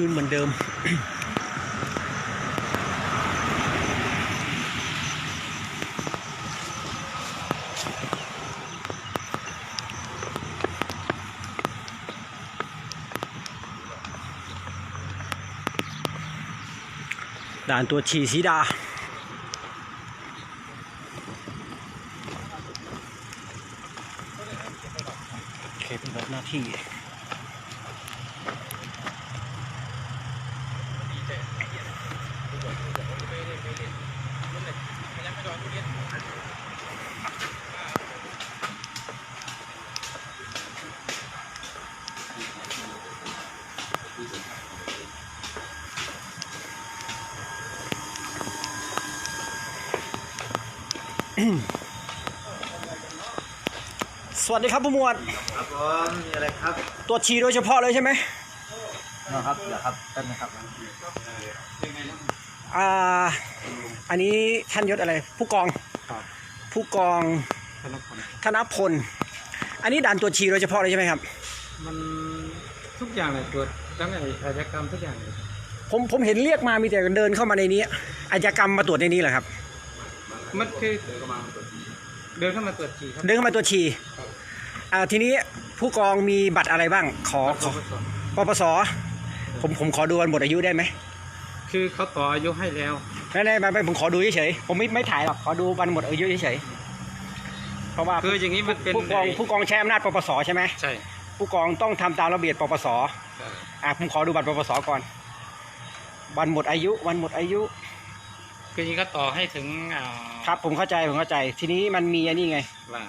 คืนเหมือนเดิม ด่านตัวฉีสีดาเคเป็นแบบหน้าที่ วัสดีครับผู้หมวดครับผมมีอะไรครับตรวจฉี่โดยเฉพาะเลยใช่ไหมนะครับเดี๋ยวครับแป๊บนึงครับอ่าอันนี้ท่านยศอะไร ผู้กองครับผู้กองธนพลธนพลอันนี้ด่านตรวจฉี่โดยเฉพาะเลยใช่ไหมครับ มันทุกอย่างเลยตรวจทั้งไอ้อาชญากรรมทุกอย่างเลยผมผมเห็นเรียกมามีแต่เดินเข้ามาในนี้อาชญากรรมมาตรวจในนี้เหรอครับ มันคือเดินเข้ามาตรวจเดินเข้ามาตรวจฉี่ครับเดินเข้ามาตรวจฉี่ อ่าทีนี้ผู้กองมีบัตรอะไรบ้าง ขอขอปปสผมผมขอดูวันหมดอายุได้ไหมคือเขาต่ออายุให้แล้วไม่ไม่ไม่ไม่ผมขอดูเฉยๆผมไม่ไม่ถ่ายหรอกขอดูวันหมดอายุเฉยๆเพราะว่าคืออย่างนี้มันเป็นผู้กองผู้กองใช้อำนาจปปสใช่ไหมใช่ผู้กองต้องทำตามระเบียบปปสอะผมขอดูบัตรปปสก่อน วันหมดอายุ วันหมดอายุคืออย่างนี้ก็ต่อให้ถึงอ่าครับผมเข้าใจผมเข้าใจ ทีนี้มันมีอันนี้ไงว่า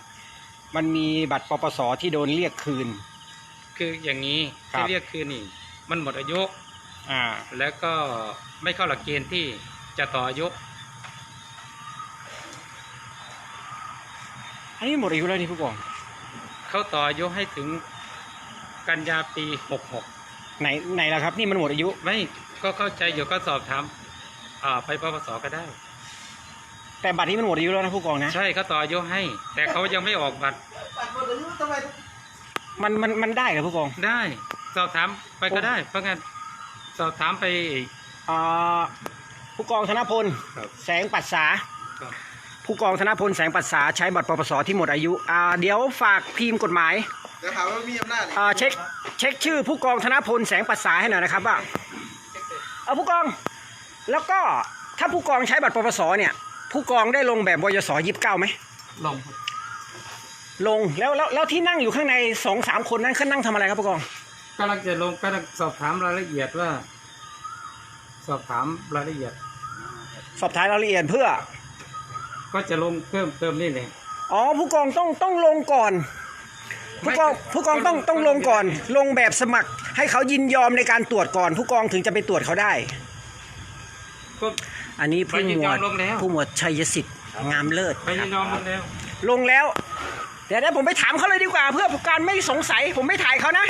มันมีบัตรปปสที่โดนเรียกคืน คืออย่างนี้ครัที่บเรียกคือนี่มันหมดอายุ อ่า แล้วก็ไม่เข้าหลักเกณฑ์ที่จะต่ออายุ อันนี้หมดอายุแล้วนี่ผู้กองเขาต่ออายุให้ถึงกันยาปีหกหกไหนไหนล่ะครับ นี่มันหมดอายุ ไม่ก็เข้าใจอยู่ก็สอบถามอ่าไปปปสก็ได้ แต่บัตรนี้มันหมดอายุแล้วนะผู้กองนะ ใช่เขาต่ออายุให้ แต่เขายังไม่ออกบัตรมันมันมันได้เหรอผู้กองได้ สอบถามไปก็ได้ เพราะงั้นสอบถามไปอ่าผู้กองธนพล ครับ แสงปัสสา ครับ ผู้กองธนพลแสงปัสสาใช้บัตรปปสที่หมดอายุอ่าเดี๋ยวฝากทีมกฎหมายเดี๋ยวถามว่ามีอำนาจนี่อ่าเช็คเช็คชื่อผู้กองธนพลแสงปัสสาให้หน่อยนะครับว่าเอาผู้กอง แล้วก็ถ้าผู้กองใช้บัตรปปสเนี่ย ผู้กองได้ลงแบบบยศยี่สิบเก้าไหมลงลงแล้วแล้วแล้วที่นั่งอยู่ข้างในสองสามคนนั้นเขานั่งทำอะไรครับผู้กองกำลังจะลงกำลังสอบถามรายละเอียดว่า สอบถามรายละเอียด สอบถามรายละเอียดเพื่อ ก็จะลงเพิ่มเติมนี่เลยอ๋อผู้กองต้องต้องลงก่อน ผู้กองผู้กองต้องต้องลงก่อน ลงแบบสมัคร ให้เขายินยอมในการตรวจก่อน ผู้กองถึงจะไปตรวจเขาได้ก็ อันนี้ผู้หมวดไปยินยอมลงแล้วผู้หมวดชัยสิทธิ์งามเลิศไปยินยอมลงแล้วลงแล้ว เดี๋ยวเดี๋ยวผมไปถามเขาเลยดีกว่า เพื่อการไม่สงสัย ผมไม่ถ่ายเขานะ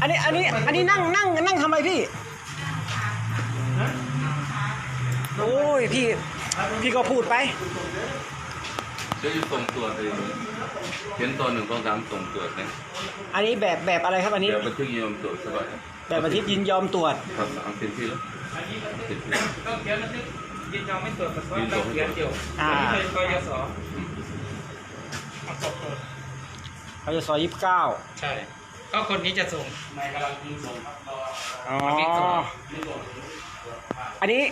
อันนี้อันนี้อันนี้นั่งนั่งนั่งทำไมพี่โอ้ยพี่พี่ก็พูดไปเดี๋ยวจะส่งตรวจเลยเห็นตอนหนึ่งตอนสามส่งตรวจนะอันนี้แบบแบบอะไรครับอันนี้ เดี๋ยวบันทึกยินยอมตรวจสบายแบบอาทิตย์ยินยอมตรวจครับเอาเต็มที่แล้วเต็มที่ก็เขียนบันทึกยินยอมไม่ตรวจปัสสาวะยินยอมไม่ตรวจเขียนเดียวอ่าไม่ใช่กยศเขาจะซอยยี่สิบเก้าใช่ ก็คนนี้จะส่งอ๋อมันมีส่งอันนี้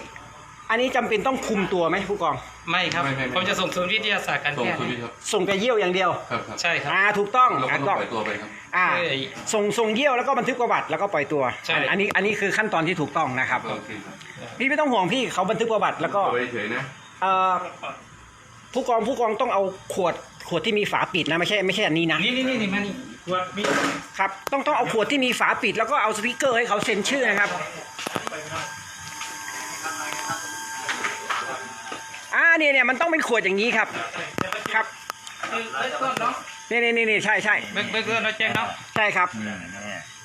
อันนี้จำเป็นต้องคุมตัวไหมผู้กอง ไม่ครับไม่ไม่ไม่ ผมจะส่งศูนย์วิทยาศาสตร์การส่งแพทย์สุริครับส่งแต่เยี่ยวอย่างเดียว ครับครับใช่ครับ อ่าถูกต้องเราก็อ่าต้องก็ปล่อยตัวไปครับ อ่าเอ้ยส่งส่งเยี่ยวแล้วก็บันทึกประวัติแล้วก็ปล่อยตัวใช่ อันนี้อันนี้คือขั้นตอนที่ถูกต้องนะครับ โอเคครับพี่ไม่ต้องห่วงพี่เขาบันทึกประวัติแล้วก็เอาไว้เฉยนะ เอ่อผู้กองผู้กองต้องเอาขวดขวดที่มีฝาปิดนะไม่ใช่ไม่ใช่อันนี้นะ นี่นี่นี่นี่มานี่ขวดมีครับต้องต้องเอาขวดที่มีฝาปิดแล้วก็เอาสติกเกอร์ให้เขาเซ็นชื่อนะครับ อ่า เนี่ยเนี่ยมันต้องเป็นขวดอย่างนี้ครับ ครับคือเบื้องต้นเนาะนี่นี่นี่นี่ใช่ใช่เบื้องเบื้องต้นเราแจ้งเนาะใช่ครับ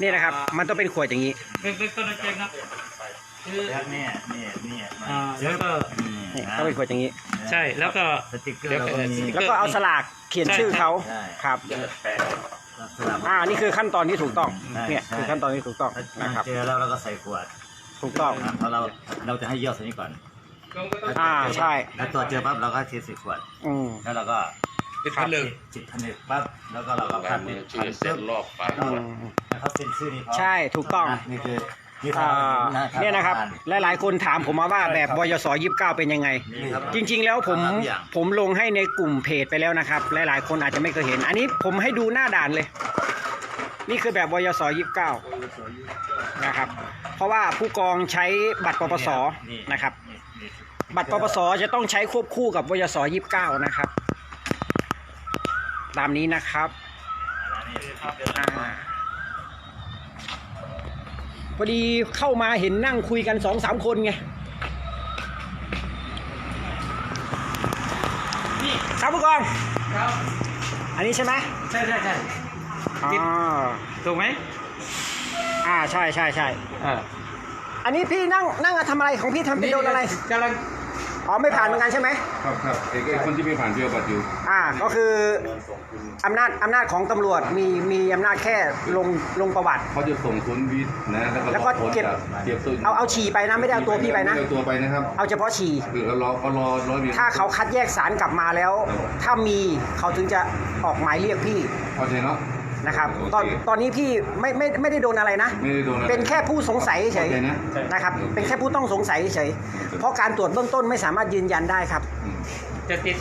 นี่นะครับ มันต้องเป็นขวดอย่างนี้เบื้องเบื้องต้นเราแจ้งเนาะคือเนี่ยเนี่ยเนี่ยอ่าแล้วก็อนี่เขาเป็นขวดอย่างนี้ ใช่แล้วก็สติกเกอร์เราก็มีแล้วก็เอาสลากเขียนชื่อเขาใช่ครับสลับอ่านี่คือขั้นตอนที่ถูกต้องใช่เนี่ยใช่คือขั้นตอนที่ถูกต้องถ้านะครับเจอแล้วเราก็ใส่ขวดถูกต้องนะเพราะเราเราจะให้ย่อตัวนี้ก่อน อ่าใช่ แล้วตัวเจอปั๊บเราก็เทใส่ขวด อืม แล้วเราก็เป็นพันเลยจิตผนึกปั๊บแล้วก็เราก็ลาพัยนมืนี่อชื่อเสร็จรอบไปอืมแล้วเขาเซ็นชื่อนี่เขาใช่ถูกต้องะนี่คือนี่อ่าทางเนี่ยนะครับ หลายๆคนถามผมมาว่าแบบบยศยี่สิบเก้าเป็นยังไง นี่ครับ จริงๆ แล้วผมทำทุกอย่าง ผมลงให้ในกลุ่มเพจไปแล้วนะครับ หลายๆ คนอาจจะไม่เคยเห็น อันนี้ผมให้ดูหน้าด่านเลย นี่คือแบบบยศยี่สิบเก้านะครับ เพราะว่าผู้กองใช้บัตรปปสนะครับนี่นี่ บัตรปปสจะต้องใช้ควบคู่กับวยศยี่สิบเก้านะครับ ตามนี้นะครับอ่าพอดีเข้ามาเห็นนั่งคุยกันสองสามคนไงนี่ครับผู้กอง ครับอันนี้ใช่ไหมใช่ใช่ใช่ อ๋อ ถูกไหมอ่าใช่ใช่ใช่อ่าอันนี้พี่นั่งนั่งทำอะไรของพี่ทำไปโดนอะไร กำลัง อ๋อไม่ผ่านเหมือนกันใช่ไหมครับครับไอ้ไอ้คนที่ไม่ผ่านเพียวบัตรอยู่อ่าก็คืออำนาจอำนาจของตำรวจมีมีอำนาจแค่ลงลงประวัติ เขาจะส่งคุณวิทย์นะแล้วก็แล้วก็รอผลเก็บ จากเก็บตัวเอาเอาฉี่ไปนะไม่ได้เอาตัวพี่ไปนะม่ด้เอาตัวไปนะครับเอาเฉพาะฉี่ คือเขารอเขารอร้อยเวียน ถ้าเขาคัดแยกสารกลับมาแล้วถ้ามีเขาถึงจะออกหมายเรียกพี่พอใจเนาะ นะครับโอเคตอนตอนนี้พี่ไม่ไม่ไม่ได้โดนอะไรนะ ไม่ได้โดนอะไรเป็นแค่ผู้สงสัยเฉยโอเคนะ นะครับ เป็นแค่ผู้ต้องสงสัยเฉยเพราะการตรวจเบื้องต้นไม่สามารถยืนยันได้ครับอืมจะติด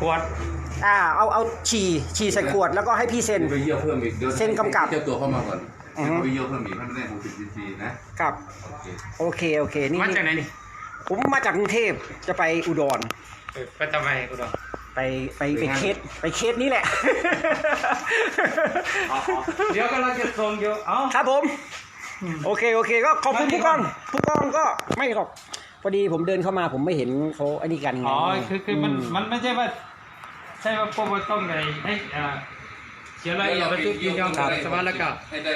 ขวดอ่าเอาเอาฉี่ฉี่ใส่ขวดแล้วก็ให้พี่เซ็น ไปเยี่ยวเพิ่มอีกดี๋ยวเซ็นกำกับเจ้าตัวเข้ามาก่อนอือฮึ ไปเยี่ยวเพิ่มอีกให้มันได้หกสิบซีซีนะ ครับโอเค โอเคโอเคนี่มาจากไหนนี่ผมมาจากกรุงเทพจะไปอุดร เออไปทำไมกูดอง ไปไปไปเคสไปเคสนี้แหละ เดี๋ยวกำลังจะส่งอยู่เอ้าครับผม โอเคโอเค ก็ขอบคุณผู้กองผู้กองก็ไม่หรอกพอดีผมเดินเข้ามาผมไม่เห็นเขาอันนี้กันไงอ๋อคือคือมันมมันไม่ใช่ว่าใช่ว่าปปต้องไงให้อ่าเขียนรายละเอียดบันทึกยินยอมตรวจปัสสาวะแล้วก็ให้ได้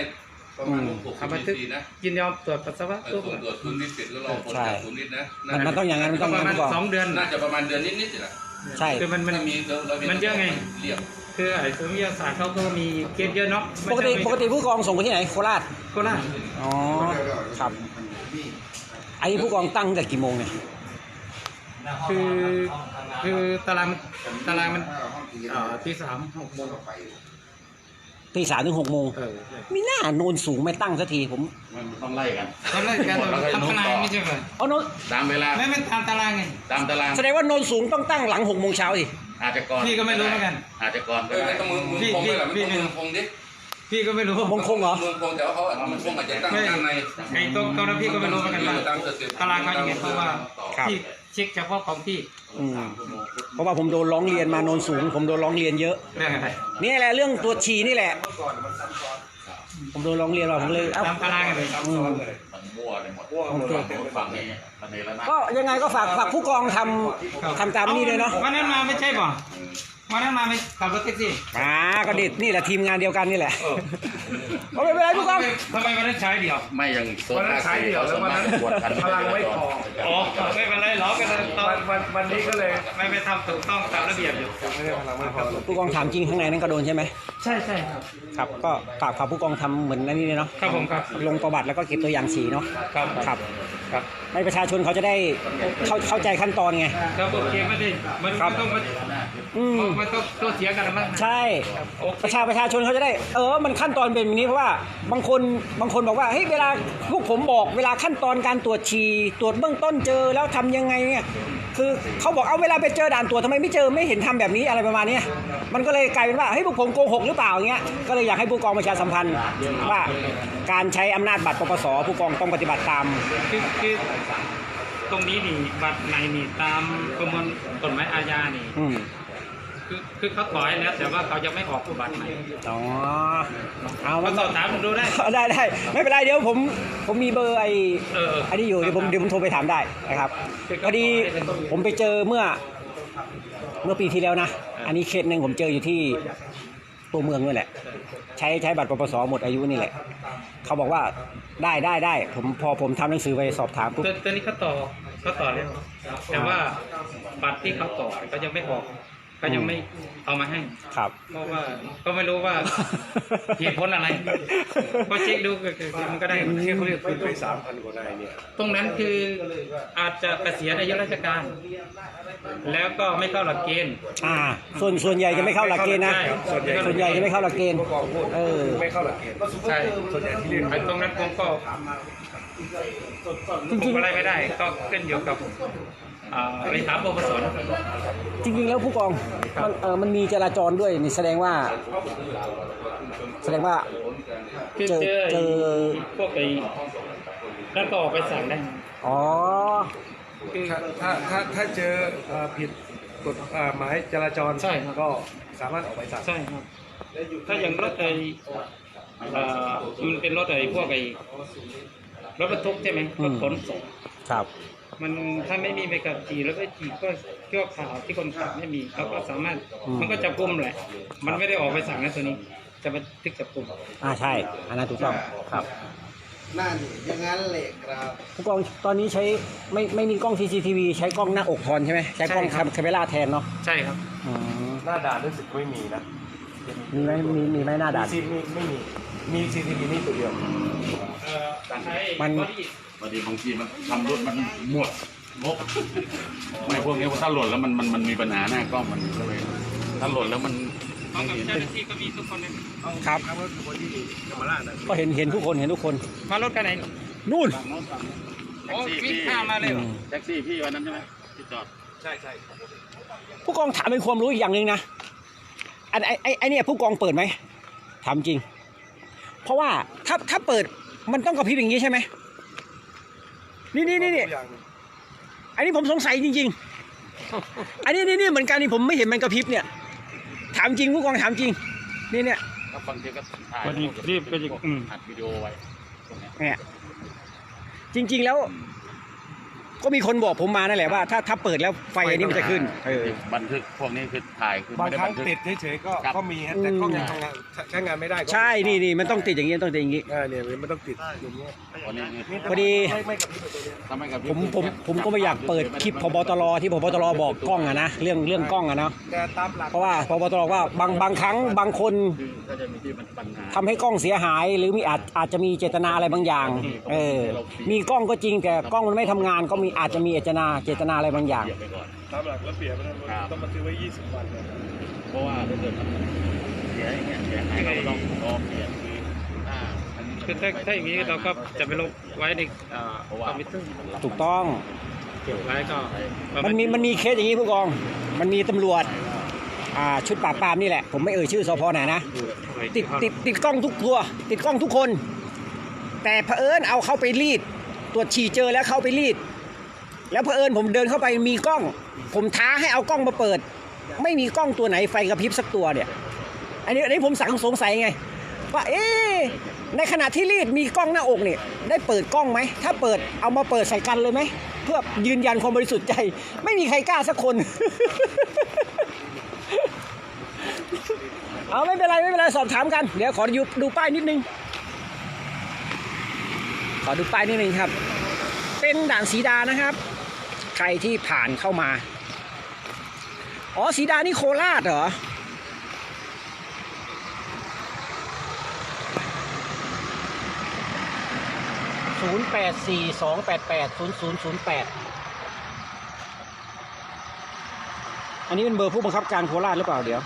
ประมาณหกทำบัสินบทึกซีนะยินยอมตรวจปัสสาวะเอตัอวส่งตรวจคุณนิดเสร็จแล้วรอผลใช่จากคุณนิดนะมันมันต้องอย่างนั้นมันต้องปอระย่างมานั้ณนผู้กองสองเดือนน่าจะประมาณเดือนนิดๆนี่แหละ ใช่ คือมันมันถ้ามีเราเรามันเยอะไง เรียกคือไอ้ศูนย์วิทยาศาสตร์เขาก็มีเกณฑ์เยอะเนาะปกติปกติผู้กองส่งไปที่ไหนโคราชโคราชอ๋อครับไอ้ผู้กองตั้งแต่กี่โมงเนี่ยคือคือตารางตารางมันเอ่อที่สามหกโมง ตีสามถึงหกโมงเออมีหน้าโนนสูงไม่ตั้งสักทีผมมันต้องไล่กันตอนแรกการทำตารางไม่ใช่เหรอเอาโนนตามเวลาไม่ไม่ตามตารางไงตามตารางแสดงว่าโนนสูงต้องตั้งหลังหกโมงเช้าสิอาจจะก่อนพี่ก็ไม่รู้เหมือนกัน อาจจะก่อนก็ได้ต้องมือมือพี่คงพี่ด้วยแหละพี่ไม่ต้องมือคงดิพี่ก็ไม่รู้มงคงเหรอมือคงแต่ว่าเขาอะมันคงอาจจะตั้งข้างในไอ้ตรงตรงนั้นพี่ก็ไม่รู้เหมือนกันว่าตามสเต็ปตารางเขาอย่างไงเพราะว่าครับพี่ เช็คเฉพาะของพี่อืมเพราะว่าผมโดนร้องเรียนมาโนนสูง ผมโดนร้องเรียนเยอะ เรื่องอะไรนี่แหละเรื่องตัวจฉี่นี่แหละ ผมโดนร้องเรียนว่าผมเลยเอ้า ตามตารางกันเลยอืม มันมั่วไปหมดโอเคฝั่งนี้ประเด็นแล้วนะก็ยังไงก็ฝากฝากผู้กองทำทำตามนี่เลยเนาะ วันนั้นมาไม่ใช่ป่ะ วันนั้นมาไม่ขับรถแท็กซี่อ่าก็เด็ดนี่แหละทีมงานเดียวกันนี่แหละเอาไม่เป็นไรผู้กองทำไมวันนั้นใช้เดียว ไม่ยังโซนใช้เดียวแล้วมันปวดกันพลังไม่พออ๋อไม่เป็นไรหรอกกันตอนวันวันนี้ก็เลยไม่ไปทำถูกต้องตามระเบียบอยู่ผู้กองถามจริงข้างในนั้นก็โดนใช่ไหมใช่ใช่ครับครับก็ฝากฝากผู้กองทำเหมือนนั่นนี่เลยเนาะครับผมครับลงประวัติแล้วก็เก็บตัวอย่างฉี่เนาะครับครับครับให้ประชาชนเขาจะได้เข้าเข้าใจขั้นตอนไงแล้วโอเคไม่ได้มันครับไม่ต้องมาอืมมันต้องโต้เถียงกันมั้งใช่ ประชาประชาชนเขาจะได้ เออ มันขั้นตอนเป็นแบบนี้เพราะว่าบางคนบางคนบอกว่าเฮ้ยเวลาพวกผมบอกเวลาขั้นตอนการตรวจฉี่ตรวจเบื้องต้นเจอแล้วทำยังไงเนี่ยคือเขาบอกเอาเวลาไปเจอด่านตรวจทำไมไม่เจอไม่เห็นทำแบบนี้อะไรประมาณนี้มันก็เลยกลายเป็นว่าเฮ้ยพวกผมโกหกหรือเปล่าอย่างเงี้ยก็เลยอยากให้ผู้กองประชาสัมพันธ์ว่าการใช้อำนาจบัตรปปสผู้กองต้องปฏิบัติตามคือตรงนี้นี่บัตรใหม่นี่ตามประมวลกฎหมายอาญานี่ คือคือเขาถอยแล้วแต่ว่าเขายังไม่ออกบัตรใหม่อ๋อเอามามันสอบถามดูได้ ได้ได้ไม่เป็นไรเดี๋ยวผมผมมีเบอร์ไอ้เออเอออันนี้อยู่เดี๋ยวผมเดี๋ยวผมโทรไปถามได้นะครับพอดีผมไปเจอเมื่อ เมื่อปีที่แล้วนะอันนี้เคสหนึ่งผมเจออยู่ที่ตัวเมืองนี่แหละ ใช้ใช้บัตรปปสหมดอายุนี่แหละ เขาบอกว่าได้ได้ได้ผมพอผมทำหนังสือไปสอบถามปุ๊บตัวตัวนี้เขาต่อก็ต่อเร็วแต่ว่าบัตรที่เขาต่อก็ยังไม่ออก ก็ยังไม่เอามาให้ครับ เพราะว่าก็ไม่รู้ว่าเหตุผลอะไรก็เช็คดูก็คือมันก็ได้ที่เขาเรียกขึ้นไปสามพันกว่านายเนี่ยตรงนั้นคืออาจจะเกษียณอายุราชการ แล้วก็ไม่เข้าหลักเกณฑ์อ่า ส่วนส่วนใหญ่จะไม่เข้าหลักเกณฑ์นะใช่ส่วนใหญ่จะไม่เข้าหลักเกณฑ์ผู้กองพูดเออไม่เข้าหลักเกณฑ์ใช่ส่วนใหญ่ที่เรียนไอ้ตรงนั้นผมก็จริงๆผมอะไรไม่ได้ ก็ขึ้นอยู่กับ อ่าเลขาปปสจริงๆแล้วผู้กองมันเออมันมีจราจรด้วยนี่แสดงว่า แสดงว่า คือเจอเจอเจอ พวกไอ้นั่นก็ออกไปสั่งได้ อ๋อคือถ้าถ้าถ้าเจอเอ่อผิดกฎอ่าหมายจราจรใช่ครับ ก็สามารถออกไปสั่งใช่ครับ ถ้าอย่างรถไอ้อ่ามันเป็นรถไอ้พวกไอ้รถบรรทุกใช่ไหมอืรม ถขนส่งครับ มันถ้าไม่มีใบขับขี่แล้วไปขี่ก็เชื่อข่าวที่คนขับไม่มีเราก็สามารถมันก็จับกุมแหละ มันไม่ได้ออกไปสั่งนะตัวนี้จะมาทึกจับกุมอ่าใช่ อันนั้นถูกต้องครับนั่นอย่างนั้นแหละครับผู้กองตอนนี้ใช้ไม่ไม่มีกล้อง CCTV ใช้กล้องหน้าอกแทนใช่ไหมใช้กล้องใช่ครับคาเมล่าแทนเนาะใช่ครับ อืมหน้าด่านรู้สึกไม่มีนะ มีไหมมีมีไหมหน้าด่านซีมีไม่มี มีซีทีวีนี่ตัวเดียวเอ่อใช้มันบอดี้บางทีบางทีมันทำรถมันหมดงบไม่พวกนี้ถ้าหล่นแล้วมันมันมันมีปัญหาหน้ากล้องมันก็เลยถ้าหล่นแล้วมันเอากับเจ้าหน้าที่ก็มีทุกคนเลยครับครับก็คือคนที่ธรรมราชนะก็เห็นเห็นทุกคนเห็นทุกคน มารถกันไหนนู่นโอ้วิ่งข้ามมาเลยเหรอแท็กซี่พี่วันนั้นใช่ไหมที่จอดใช่ใช่ผู้กองถามเป็นความรู้อีกอย่างหนึ่งนะ อันไอไอไอเนี่ยผู้กองเปิดไหมถามจริง เพราะว่าถ้าถ้าเปิดมันต้องกระพริบอย่างนี้ใช่ไหมนี่นี่นี่นี่ตัวอย่างหนึ่งอันนี้ผมสงสัยจริง ๆ อันนี้นี่นี่เหมือนกันนี่ผมไม่เห็นมันกระพริบเนี่ย ถามจริงผู้กองถามจริง นี่เนี่ยก็บางทีก็ถ่ายพอดีรีบก็จะอืมอัดวิดีโอไว้ตรงเนี้ยเนี่ยจริง ๆ แล้ว ก็มีคนบอกผมมานั่นแหละว่า ถ้าถ้าเปิดแล้วไฟอันนี้มันจะขึ้นเออ บันทึกพวกนี้คือถ่ายคือบางไม่ได้ครั้บังนทึก ติดเฉยๆก็ครับ ก็มีฮะแต่กล้องยังทำงานใช้งานไม่ได้ก็ใช่นี่นี่มันต้องติดอย่างนี้ต้องติดอย่างนี้ อ่าเนี่ยมันต้องติดอย่างเงี้ยวันนี้นี่พอดี ไม่ไม่กับพี่ตัวเนี้ยทำให้กับผมผมผมก็ไม่อยากเปิดคลิปพบตรที่พบตรบอกกล้องอะนะเรื่องเรื่องกล้องอะนะแต่ตามหลักเพราะว่าพบตรว่าบางบางครั้งบางคนคือก็จะมีที่มันปัญหา ทำให้กล้องเสียหาย หรือมีอาจอาจจะมีเจตนาอะไรบางอย่างเออมีกล้องก็จริงแต่กล้องมันไม่ทำงานก็มีอาจจะมีเจตนาเจตนาอะไรบางอย่างเก็บไปก่อน ตามหลักแล้วเปลี่ยนมันต้องมาซื้อไว้ 20 วันนะเพราะว่าถ้าเกิดมันเสียอย่างเงี้ยเสียหายก็ต้องรอเปลี่ยนคือถ้ามันคือถ้าถ้าอย่างนี้เราก็จะไปลบไว้ในอ่าเพราะคว่าอมพิวเตอร์ถูกต้อง เก็บไว้ก็มันมีมันมีเคสอย่างนี้ผู้กอง มันมีตำรวจอ่าชุดปราบปรามนี่แหละ ผมไม่เอ่ยชื่อสพไหนนะ ติดติดติดกล้องทุกตัว ติดกล้องทุกคน แต่เผอิญเอาเข้าไปรีด ตรวจฉี่เจอแล้วเข้าไปรีด แล้วเผอิญผมเดินเข้าไปมีกล้อง ผมท้าให้เอากล้องมาเปิด ไม่มีกล้องตัวไหนไฟกระพริบสักตัวเนี่ย อันนี้อันนี้ผมสังสงสัยไงว่าเอ๊ในขณะที่รีดมีกล้องหน้าอกเนี่ยได้เปิดกล้องไหมถ้าเปิดเอามาเปิดใส่กันเลยไหมเพื่อยืนยันความบริสุทธิ์ใจ ไม่มีใครกล้าสักคน เอาไม่เป็นไรไม่เป็นไรสอบถามกัน เดี๋ยวขอดูดูป้ายนิดนึง ขอดูป้ายนิดนึงครับ เป็นด่านสีดานะครับ ใครที่ผ่านเข้ามา อ๋อสีดานี่โคราชเหรอ ศูนย์แปดสี่สองแปดแปดศูนย์ศูนย์ศูนย์แปดอันนี้เป็นเบอร์ผู้บังคับการโคราชหรือเปล่าเดี๋ยว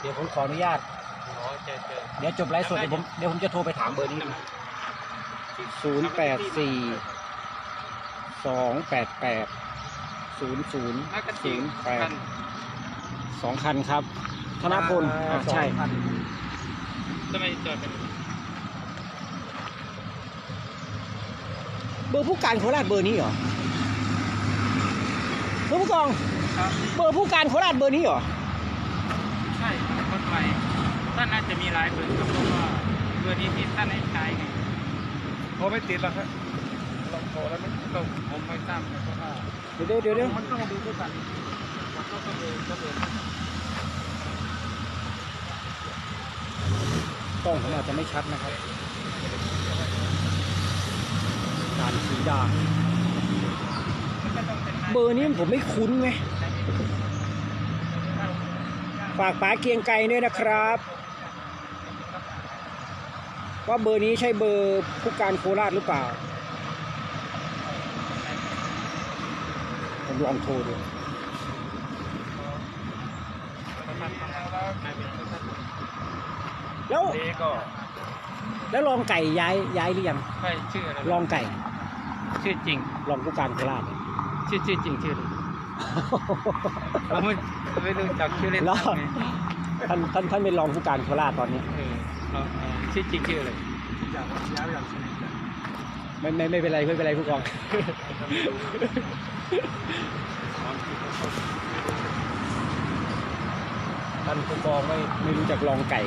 เดี๋ยวผมขออนุญาต เดี๋ยวจบไลฟ์สดเดี๋ยวผมเดี๋ยวผมจะโทรไปถามเบอร์นี้ศูนย์แปดสี่สองแปดแปดศูนย์ศูนย์น่าจะศูถึงนย์แปดกันสองคันครับ ธนพลอ่าใช่ ทำไมจอดกันเบอร์ผู้การโคราชเบอร์นี้เหรอเบอร์ผู้กอง ครับเบอร์ผู้การโคราชเบอร์นี้เหรอใช่รถไฟ ท่านน่าจะมีหลายเบอร์ครับเพราะว่าเบอร์นี้ที่ท่านให้ใช้ไงโทรไม่ติดหรอกฮะลองโทรแล้วมันก็ผมไม่ทราบนะเพราะว่าเดี๋ยวเดี๋ยวเดี๋ยวมันต้องดูด้วยกันมันก็ต้องเบอร์ก็เบอร์ผกล้องผมอาจจะไม่ชัดนะครับด่านสีดาเบอร์นี้ผมไม่คุ้นไงฝากป๋าเกียงไกรด้วยนะครับ ว่าเบอร์นี้ใช่เบอร์ผู้การโคราชหรือเปล่าผมลองโทรดูแล้วนี่ก็แล้วลองไก่ย้ายย้ายหรือยังไม่ชื่ออะไรลองไก่ ชื่อจริงลองผู้การโคราชชื่อชื่อจริงชื่ออะไรผมไม่ไม่รู้จักชื่อเล่นแล้วท่านไงท่านท่านท่านเป็นรองผู้การโคราชตอนนี้ ชื่อจริงชื่ออะไรไม่ไม่ไม่เป็นไรไม่เป็นไรผู้กองท่านผู้กองไม่ไม่รู้จักลองไก่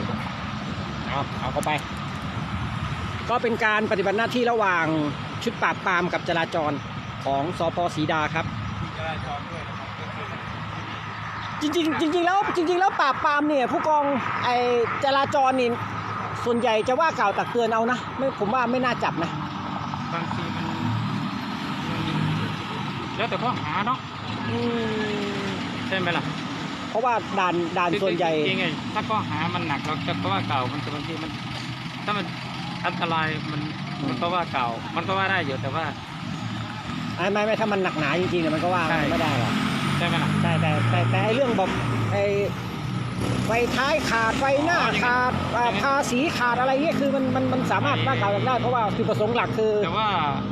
เอาเอาเข้าไป ก็เป็นการปฏิบัติหน้าที่ระหว่างชุดปราบปรามกับจราจรของสพศรีดาครับจริงๆจริงแล้วจริง ๆ แล้วปราบปรามเนี่ยผู้กองไอจราจรนี่ ส่วนใหญ่จะว่ากล่าวตักเตือนเอานะไม่ผมว่าไม่น่าจับนะบางทีมันมันแล้วแต่ข้อหาเนาะอืมใช่ไหมล่ะเพราะว่าด่านด่านส่วนใหญ่ จริงๆไงถ้าข้อหามันหนักเราจะก็ว่าเก่ามันจะบางทีมัน ถ้ามันอันตรายมันมันก็ว่าเก่า มันก็ว่าได้อยู่แต่ว่า ไม่ไม่ไม่ถ้ามันหนักหนาจริงๆเนี่ยมันก็ว่าใช่ ไม่ได้หรอกใช่ไหมล่ะ ใช่แต่แต่แต่ไอ้เรื่องแบบไอ้ ไฟท้ายขาดไฟหน้าขาดอ่าภาษีขาดอะไรเงี้ยคือมันมันมันสามารถว่ากล่าวตักได้เพราะว่าจุดประสงค์หลักคือ แต่ว่า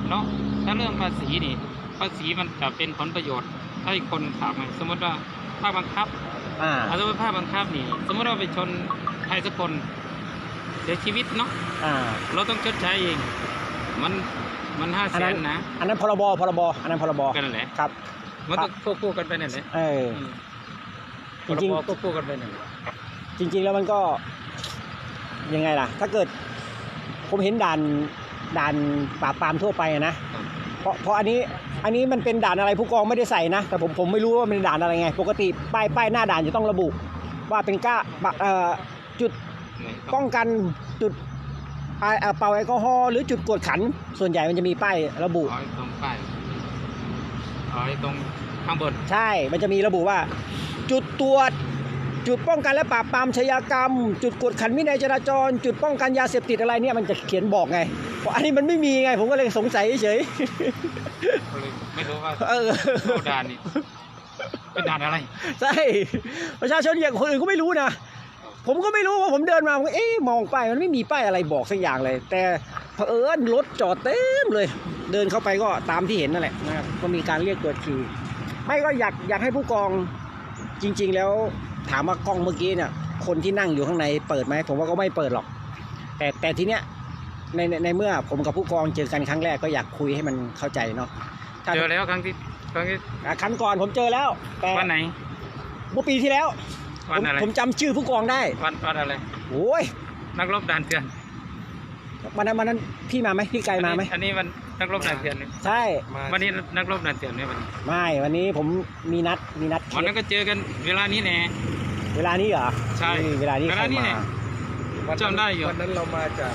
เนาะถ้าเรื่องภาษีนี่ภาษีมันจะเป็นผลประโยชน์ให้คนขับไงสมมติว่าภาคบังคับอ่าเอาสมมติภาคบังคับนี่ สมมติเราไปชนใครสักคนเสียชีวิตเนาะอ่าเราต้องชดใช้เอง มันมันห้าอันแสนั้นนนะ อันนั้นพรบพรบอันนั้นพรบกันนั่นแหละครับ มันต้องควบคู่กันไปนั่นแหละเอออืม จริงๆพบควบคู่กันไปนั่นแหละจริง ๆ แล้วมันก็ยังไงล่ะ ถ้าเกิดผมเห็นด่านด่านปราบปรามทั่วไปอะนะเพราะเพราะอันนี้อันนี้มันเป็นด่านอะไรผู้กองไม่ได้ใส่นะ แต่ผมผมไม่รู้ว่ามันเป็นด่านอะไรไง ปกติป้ายป้ายหน้าด่านจะต้องระบุ ว่าเป็นก้าปะเอ่อจุดป้องกันจุดอ่าเอ่อเป่าแอลกอฮอล์หรือจุดกวดขัน ส่วนใหญ่มันจะมีป้ายระบุเอาไอ้ตรงป้ายเอาไอ้ตรงข้างบน ใช่ มันจะมีระบุว่า จุดตรวจ จุดป้องกันและปราบปรามชญากรรม จุดกวดขันวินัยจราจร จุดป้องกันยาเสพติดอะไรเนี่ยมันจะเขียนบอกไงเพราะอันนี้มันไม่มีไง ผมก็เลยสงสัยเฉยก็เลยไม่รู้ว่าๆเออเข้าด่านนี่เป็นด่านอะไรใช่ประชาชนอย่างคนอื่นก็ไม่รู้นะผมก็ไม่รู้ว่าผมเดินมาผมก็เอ๊ะมองป้ายมันไม่มีป้ายอะไรบอกสักอย่างเลย แต่เผอิญรถจอดเต็มเลย เดินเข้าไปก็ตามที่เห็นนั่นแหละนะครับก็มีการเรียกตรวจฉี่ไม่ก็อยากอยากให้ผู้กอง จริง ๆ แล้วถามว่ากล้องเมื่อกี้เนี่ย คนที่นั่งอยู่ข้างในเปิดไหมผมว่าก็ไม่เปิดหรอก แต่แต่ทีเนี้ยในในในเมื่อผมกับผู้กองเจอกันครั้งแรกก็อยากคุยให้มันเข้าใจเนาะถ้าเจอแล้วครั้งที่ครั้งที่อะครั้งก่อนผมเจอแล้ว แต่วันไหนเมื่อปีที่แล้ว วันผมอะไรผมจำชื่อผู้กองได้วันวันอะไรโอ้ยนักรบด่านเถื่อน วันนั้นวันนั้นพี่มาไหมพี่ไกลมาไหมอันนี้วันนักรบด่านเถื่อนนี่ใช่ วันนี้นักรบด่านเถื่อนเนี่ยวันนี้ไม่ วันนี้ผมมีนัดมีนัดวันนั้นก็เจอกันเวลานี้แน่ เวลานี้เหรอ ใช่นี่เวลานี้เวใครลานี้มาเนี่ยวันนั้นจำได้อยู่วันนั้นเรามาจาก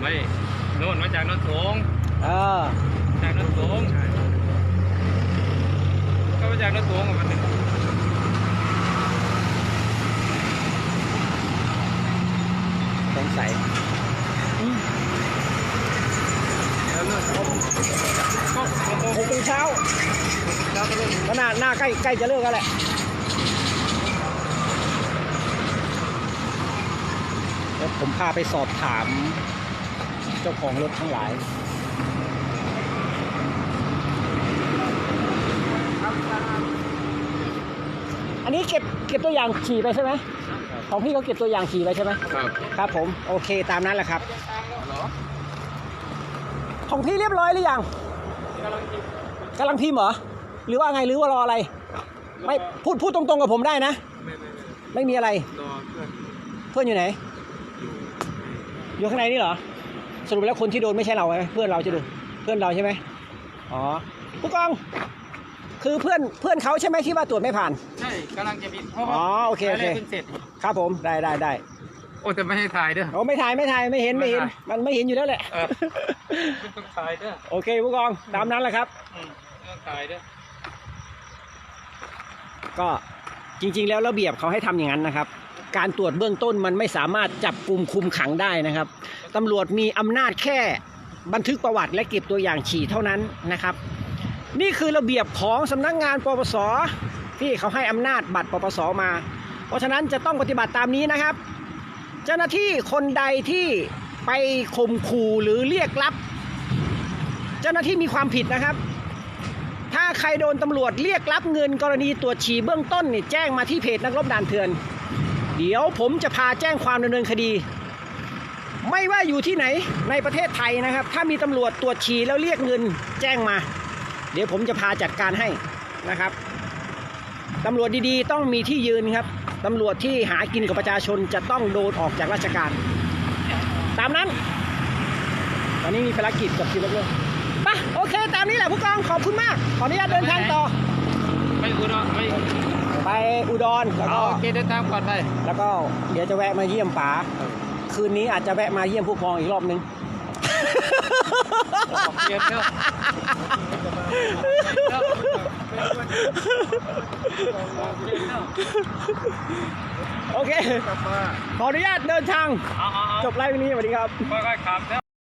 ไม่โน่นมาจากโนนโถงเออจากโนนโถงก็มาจากโนนโถงกับมันหนึ่งสงสัย แล้วเลิกเขา ก็โมโห หกโมงเช้าก็หน้าหน้าใกล้ใกล้จะเลิกแล้วแหละเดี๋ยวผมพาไปสอบถาม เจ้าของรถทั้งหลายอันนี้เก็บเก็บตัวอย่างฉี่ไปใช่ไหมของพี่เขาเก็บตัวอย่างฉี่ไปใช่ไหมครับครับผมโอเคตามนั้นแหละครับ ของพี่เรียบร้อยหรือยังกำลังพิมพ์เหรอ หรือว่าไงหรือว่ารออะไร ไม่พูดพูดตรงๆกับผมได้นะ ไม่ไม่ไม่ไม่มีอะไรรอเพื่อนเพื่อนอยู่ไหน อยู่ข้างในนี่เหรอ สรุปแล้วคนที่โดนไม่ใช่เราไหมเพื่อนเราจะดูเพื่อนเราใช่ไหมอ๋อผู้กองคือเพื่อนเพื่อนเขาใช่ไหมที่ว่าตรวจไม่ผ่าน ใช่กำลังจะบินเพราะว่าอ๋อโอเคโอเครายละยดพิ่งเสร็จครับผมได้ได้ได้โอ้แต่ไม่ให้ถ่ายเด้อ โอ้ไม่ถ่ายไม่ถ่ายไม่เห็นไม่เห็นไม่ถ่ายมันไม่เห็นอยู่แล้วแหละเออไม่ต้องถ่ายเด้อโอเคผู้กองตามนั้นแหละครับ อืมไม่ต้องถ่ายเด้อ ก็จริงๆ แล้วระเบียบเขาให้ทำอย่างนั้นนะครับ การตรวจเบื้องต้นมันไม่สามารถจับกลุ่มคุมขังได้นะครับตำรวจมีอำนาจแค่บันทึกประวัติและเก็บตัวอย่างฉี่เท่านั้นนะครับ นี่คือระเบียบของสำนักงานปปสที่เขาให้อำนาจบัตรปปสมา เพราะฉะนั้นจะต้องปฏิบัติตามนี้นะครับ เจ้าหน้าที่คนใดที่ไปข่มขู่หรือเรียกรับ เจ้าหน้าที่มีความผิดนะครับ ใครโดนตำรวจเรียกรับเงินกรณีตรวจฉี่เบื้องต้นนี่แจ้งมาที่เพจนักรบด่านเถื่อน เดี๋ยวผมจะพาแจ้งความดำเนินคดี ไม่ว่าอยู่ที่ไหนในประเทศไทยนะครับ ถ้ามีตำรวจตรวจฉี่แล้วเรียกเงินแจ้งมา เดี๋ยวผมจะพาจัดการให้นะครับตำรวจดีๆ ต้องมีที่ยืนครับตำรวจที่หากินกับประชาชนจะต้องโดนออกจากราชการ ตามนั้น ตอนนี้มีภารกิจกับทีมรบเลย ปะโอเค ตามนี้แหละผู้กองขอบคุณมาก ขออนุญาตเดินทางต่อ ไปอุดรไปไปอุดรแล้วเอาก็โอเคเดินทางปลอดภัยแล้วก็เดี๋ยวจะแวะมาเยี่ยมป๋าคืนนี้อาจจะแวะมาเยี่ยมผู้กองอีกรอบนึงออกเกียรติเด้อโอเค ขออนุญาตเดินทางเอาเอาเอาจบไลฟ์วันนี้สวัสดีครับ ค่อยๆขับเด้อ